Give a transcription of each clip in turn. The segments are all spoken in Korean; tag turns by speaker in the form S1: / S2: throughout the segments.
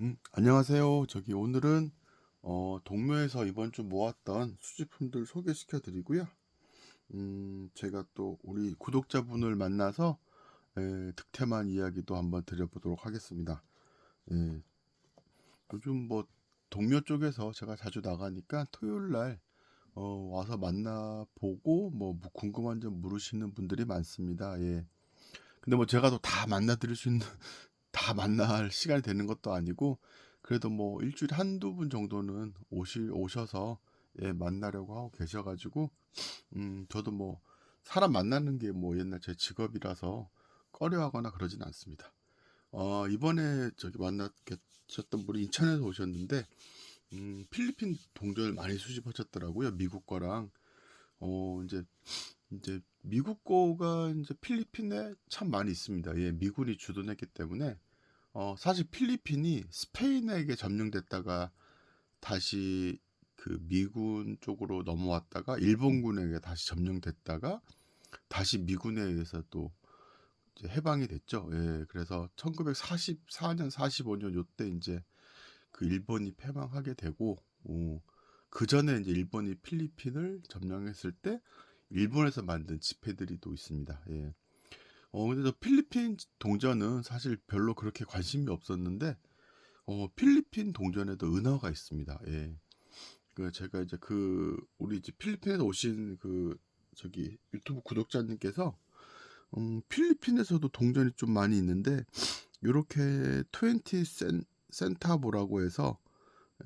S1: 음, 안녕하세요. 저기 오늘은 어, 동묘에서 이번 주 모았던 수집품들 소개시켜 드리고요. 음, 제가 또 우리 구독자분을 만나서 에, 득템한 이야기도 한번 드려보도록 하겠습니다. 예, 요즘 뭐 동묘 쪽에서 제가 자주 나가니까 토요일 날 어, 와서 만나보고 뭐 궁금한 점 물으시는 분들이 많습니다. 예. 근데 뭐 제가 또 다 만나 드릴 수 있는 다 만날 시간이 되는 것도 아니고 그래도 뭐 일주일에 한두 분 정도는 오시 오셔서 예, 만나려고 하고 계셔가지고 음 저도 뭐 사람 만나는 게 뭐 옛날 제 직업이라서 꺼려하거나 그러진 않습니다. 어 이번에 저기 만나셨던 분이 인천에서 오셨는데 음 필리핀 동전을 많이 수집하셨더라고요. 미국 거랑 어 이제 이제 미국 거가 이제 필리핀에 참 많이 있습니다. 예, 미군이 주둔했기 때문에 어, 사실 필리핀이 스페인에게 점령됐다가 다시 그 미군 쪽으로 넘어왔다가 일본군에게 다시 점령됐다가 다시 미군에 의해서 또 이제 해방이 됐죠. 예, 그래서 1944년, 45년 요때 이제 그 일본이 패망하게 되고 어, 그 전에 이제 일본이 필리핀을 점령했을 때 일본에서 만든 지폐들이 또 있습니다. 예. 어, 근데 저 필리핀 동전은 사실 별로 그렇게 관심이 없었는데, 어, 필리핀 동전에도 은어가 있습니다. 예. 그, 제가 이제 그, 우리 이제 필리핀에서 오신 그, 저기, 유튜브 구독자님께서, 음, 필리핀에서도 동전이 좀 많이 있는데, 요렇게 20 센, 센타보라고 해서,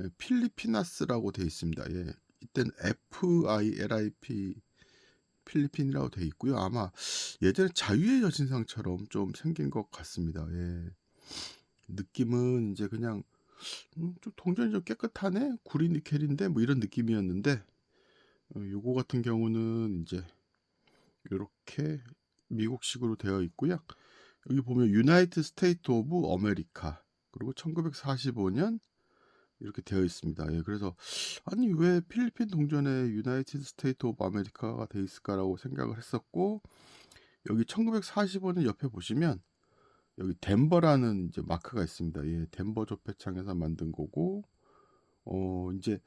S1: 예, 필리피나스라고 되어 있습니다. 예. 이때는 FILIP 필리핀이라고 돼 있고요. 아마 예전에 자유의 여신상처럼 좀 생긴 것 같습니다. 예. 느낌은 이제 그냥 음, 좀 동전이 좀 깨끗하네, 구리 니켈인데 뭐 이런 느낌이었는데 어, 요거 같은 경우는 이제 이렇게 미국식으로 되어 있고요. 여기 보면 유나이트 스테이트 오브 아메리카 그리고 1945년 이렇게 되어 있습니다. 예, 그래서 아니 왜 필리핀 동전에 유나이티드 스테이트 오브 아메리카가 돼 있을까라고 생각을 했었고 여기 1945년 옆에 보시면 여기 덴버라는 이제 마크가 있습니다. 예, 덴버 조폐창에서 만든 거고 어 이제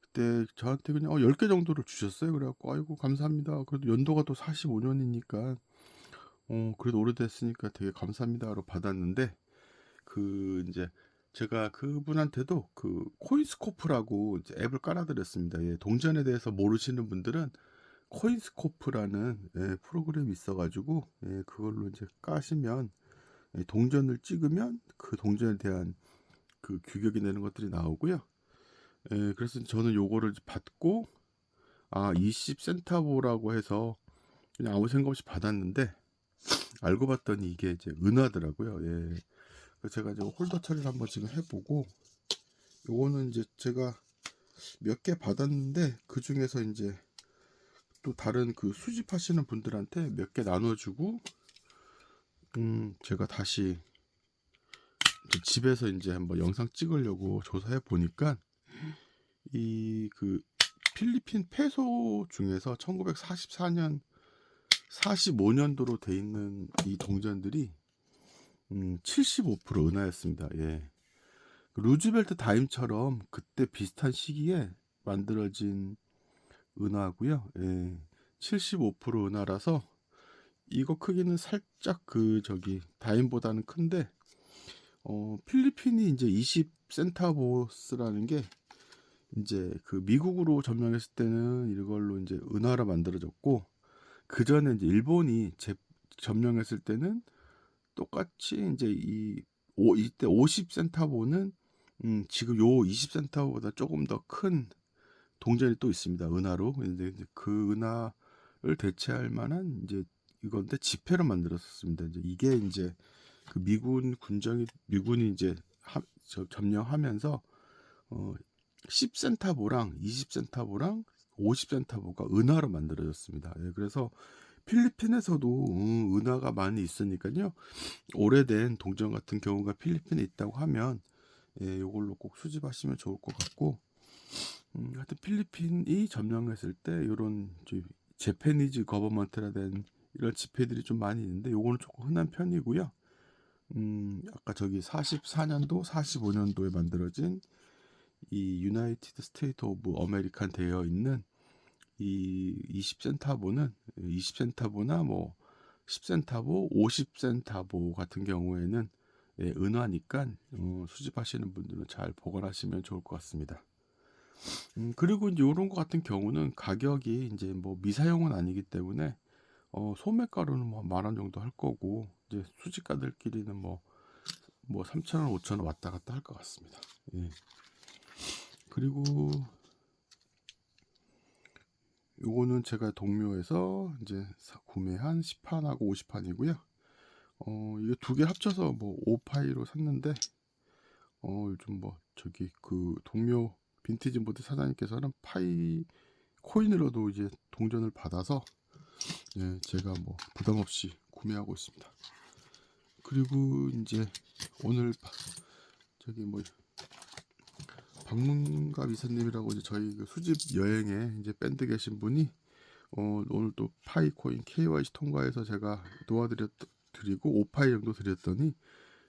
S1: 그때 저한테 그냥 어, 10개 정도를 주셨어요. 그래갖고 아이고 감사합니다. 그래도 연도가 또 45년이니까 어 그래도 오래됐으니까 되게 감사합니다로 받았는데 그 이제 제가 그분한테도 그 코인스코프라고 이제 앱을 깔아드렸습니다. 예, 동전에 대해서 모르시는 분들은 코인스코프라는 예, 프로그램이 있어가지고 예, 그걸로 이제 까시면 예, 동전을 찍으면 그 동전에 대한 그 규격이 내는 것들이 나오고요. 예, 그래서 저는 요거를 받고 아 20센타보라고 해서 그냥 아무 생각 없이 받았는데 알고 봤더니 이게 이제 은하더라고요. 예. 제가 이제 홀더 처리를 한번 지금 해보고 요거는 이제 제가 몇 개 받았는데 그 중에서 이제 또 다른 그 수집하시는 분들한테 몇 개 나눠주고 음 제가 다시 집에서 이제 한번 영상 찍으려고 조사해 보니까 이 그 필리핀 페소 중에서 1944년 45년도로 돼 있는 이 동전들이 음, 75% 은하였습니다. 예. 그 루즈벨트 다임처럼 그때 비슷한 시기에 만들어진 은하고요. 예. 75% 은하라서 이거 크기는 살짝 그 저기 다임보다는 큰데 어, 필리핀이 이제 20 센타보스라는 게 이제 그 미국으로 점령했을 때는 이걸로 이제 은하로 만들어졌고 그 전에 이제 일본이 제, 점령했을 때는 똑같이 이제 이 오, 이때 50센타보는 음, 지금 요 20센타보다 조금 더 큰 동전이 또 있습니다. 은하로. 근데 그 은하를 대체할 만한 이제 이건데 지폐로 만들었습니다. 이제 이게 이제 그 미군 군정이 미군이 이제 하, 저, 점령하면서 어 10센타보랑 20센타보랑 50센타보가 은하로 만들어졌습니다. 예, 그래서 필리핀에서도 음, 은하가 많이 있으니까요. 오래된 동전 같은 경우가 필리핀에 있다고 하면 예, 이걸로 꼭 수집하시면 좋을 것 같고 음, 하여튼 필리핀이 점령했을 때 이런 제페니즈 거버먼트라 된 이런 지폐들이 좀 많이 있는데 요거는 조금 흔한 편이고요. 음, 아까 저기 44년도, 45년도에 만들어진 이 유나이티드 스테이트 오브 아메리칸 되어 있는 이 20센타보는 20센타보나 뭐 10센타보, 50센타보 같은 경우에는 예, 은화니까 어, 수집하시는 분들은 잘 보관하시면 좋을 것 같습니다. 음, 그리고 이제 이런 거 같은 경우는 가격이 이제 뭐 미사용은 아니기 때문에 어, 소매가루는 뭐 만 원 정도 할 거고 이제 수집가들끼리는 뭐 뭐 3,000원, 5,000원 왔다 갔다 할 것 같습니다. 예. 그리고 요거는 제가 동묘에서 이제 사- 구매한 10판하고 50판이고요. 어, 이게 두 개 합쳐서 뭐 5파이로 샀는데 어, 요즘 뭐 저기 그 동묘 빈티지 모드 사장님께서는 파이 코인으로도 이제 동전을 받아서 예, 제가 뭐 부담 없이 구매하고 있습니다. 그리고 이제 오늘 바- 저기 뭐 방문가 이사님이라고 이제 저희 그 수집 여행에 이제 밴드 계신 분이 어, 오늘 또 파이 코인 KYC 통과해서 제가 도와드렸 드리고 5파이 정도 드렸더니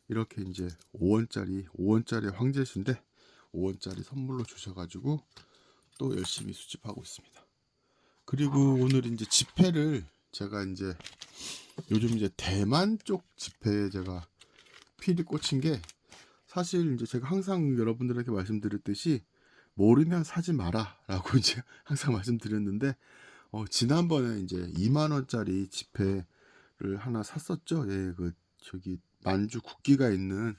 S1: 이렇게 이제 5원짜리 5원짜리 황제신데 5원짜리 선물로 주셔가지고 또 열심히 수집하고 있습니다. 그리고 오늘 이제 지폐를 제가 이제 요즘 이제 대만 쪽 지폐에 제가 필이 꽂힌 게 사실 이제 제가 항상 여러분들에게 말씀드렸듯이 모르면 사지 마라라고 이제 항상 말씀드렸는데 어, 지난번에 이제 2만 원짜리 지폐를 하나 샀었죠. 예, 그 저기 만주 국기가 있는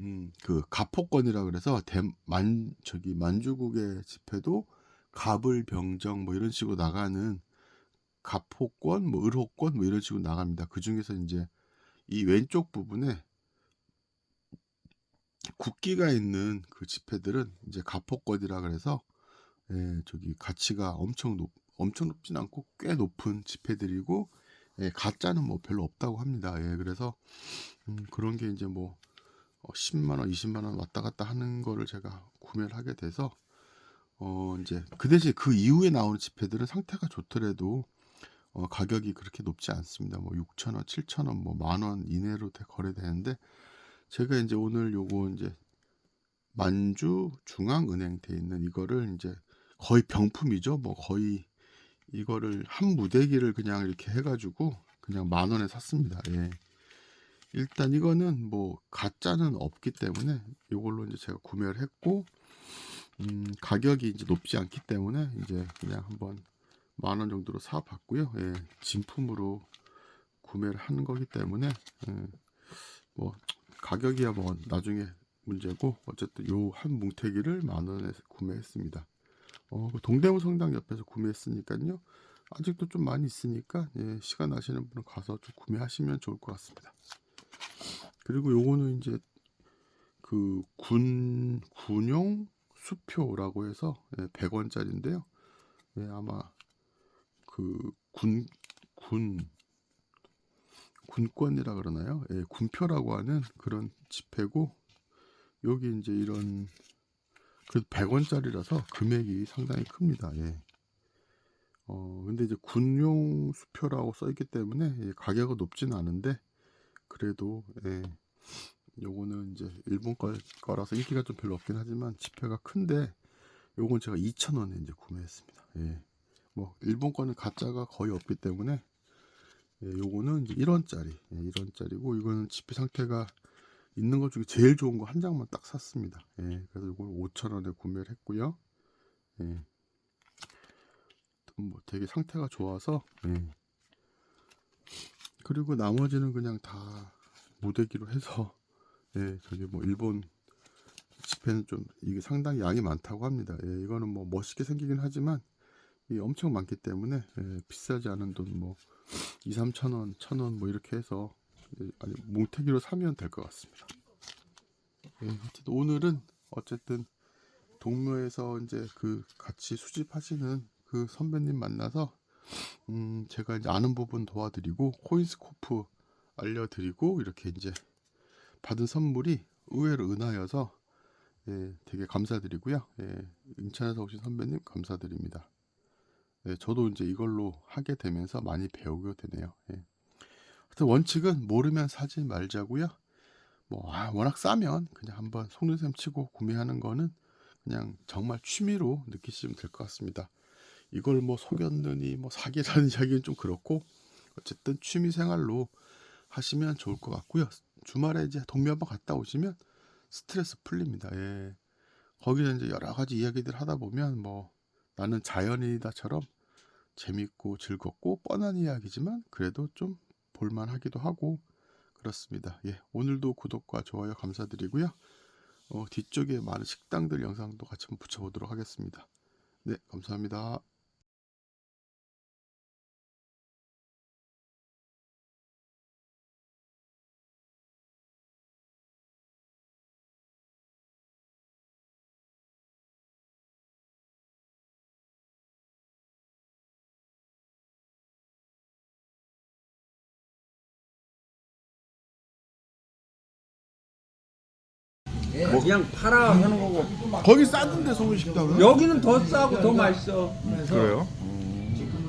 S1: 음, 그 가포권이라 그래서 대 만 저기 만주국의 지폐도 갑을 병정 뭐 이런 식으로 나가는 가포권, 뭐 을호권 뭐 이런 식으로 나갑니다. 그 중에서 이제 이 왼쪽 부분에 국기가 있는 그 지폐들은 이제 가포권이라 그래서 예, 저기 가치가 엄청 높 엄청 높진 않고 꽤 높은 지폐들이고 예, 가짜는 뭐 별로 없다고 합니다. 예, 그래서 음, 그런 게 이제 뭐 어, 10만 원, 20만 원 왔다 갔다 하는 거를 제가 구매를 하게 돼서 어 이제 그 대신 그 이후에 나오는 지폐들은 상태가 좋더라도 어, 가격이 그렇게 높지 않습니다. 뭐 6천 원, 7천 원, 뭐 만 원 이내로 대- 거래되는데 제가 이제 오늘 요거 이제 만주 중앙은행 돼 있는 이거를 이제 거의 병품이죠. 뭐 거의 이거를 한 무대기를 그냥 이렇게 해가지고 그냥 만 원에 샀습니다. 예. 일단 이거는 뭐 가짜는 없기 때문에 이걸로 이제 제가 구매를 했고 음, 가격이 이제 높지 않기 때문에 이제 그냥 한번 만 원 정도로 사 봤고요. 예, 진품으로 구매를 하는 거기 때문에 예, 뭐 가격이야 뭐 나중에 문제고 어쨌든 요 한 뭉태기를 만 원에 구매했습니다. 어, 그 동대문 성당 옆에서 구매했으니까요. 아직도 좀 많이 있으니까 예, 시간 나시는 분은 가서 좀 구매하시면 좋을 것 같습니다. 그리고 요거는 이제 그 군 군용 수표라고 해서 예, 100원짜리인데요. 예, 아마 그 군 군 군권이라 그러나요? 예, 군표라고 하는 그런 지폐고 여기 이제 이런 그 100원짜리라서 금액이 상당히 큽니다. 예. 어, 근데 이제 군용 수표라고 써 있기 때문에 예, 가격은 높진 않은데 그래도 예, 요거는 이제 일본 거, 거라서 인기가 좀 별로 없긴 하지만 지폐가 큰데 요건 제가 2,000원에 이제 구매했습니다. 예. 뭐 일본 거는 가짜가 거의 없기 때문에 예, 요거는 이제 1원짜리 예, 1원짜리고 이거는 지폐 상태가 있는 것 중에 제일 좋은 거 한 장만 딱 샀습니다. 예, 그래서 이걸 5,000원에 구매를 했고요. 예. 뭐 되게 상태가 좋아서 예. 그리고 나머지는 그냥 다 무대기로 해서 예, 저기 뭐 일본 지폐는 좀 이게 상당히 양이 많다고 합니다. 예, 이거는 뭐 멋있게 생기긴 하지만 이 엄청 많기 때문에 예, 비싸지 않은 돈뭐 2, 3천 원, 천원 뭐 이렇게 해서 예, 아니 뭉태기로 사면 될 것 같습니다. 예, 어쨌든 오늘은 어쨌든 동묘에서 이제 그 같이 수집하시는 그 선배님 만나서 음 제가 이제 아는 부분 도와드리고 코인스코프 알려드리고 이렇게 이제 받은 선물이 의외로 은하여서 예, 되게 감사드리고요. 예, 인천에서 오신 선배님 감사드립니다. 예, 저도 이제 이걸로 하게 되면서 많이 배우게 되네요. 예. 하여튼 원칙은 모르면 사지 말자고요. 뭐 아, 워낙 싸면 그냥 한번 속눈샘 치고 구매하는 거는 그냥 정말 취미로 느끼시면 될 것 같습니다. 이걸 뭐 속였느니 뭐 사기라는 이야기는 좀 그렇고 어쨌든 취미 생활로 하시면 좋을 것 같고요. 주말에 이제 동묘 한번 갔다 오시면 스트레스 풀립니다. 예. 거기서 이제 여러 가지 이야기들 하다 보면 뭐 나는 자연인이다처럼 재밌고 즐겁고 뻔한 이야기지만 그래도 좀 볼만하기도 하고 그렇습니다. 예, 오늘도 구독과 좋아요 감사드리고요. 어, 뒤쪽에 많은 식당들 영상도 같이 한번 붙여보도록 하겠습니다. 네, 감사합니다.
S2: 그냥 팔아 하는 거고
S1: 거기 싸던데 소문식당은?
S2: 여기는 더 싸고 더 맛있어
S3: 그래요?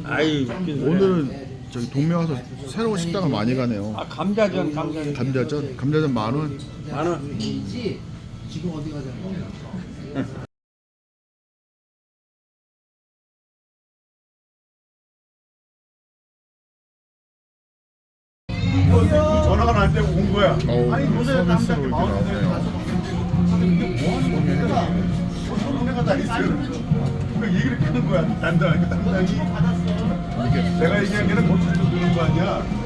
S2: 아이 웃긴 소리야.
S3: 오늘은 저기 동묘 와서 새로운 식당을 많이 가네요.
S2: 아 감자전 감자전
S3: 감자전, 감자전 만 원.
S2: 만원
S4: 전화가 안 되고 온 거야.
S3: 어, 서비스로 이
S4: 있어요. 그 얘기를 하는 거야. 단단하게 단단히. 내가 얘기한 게는 고추도 넣는 거 아니야.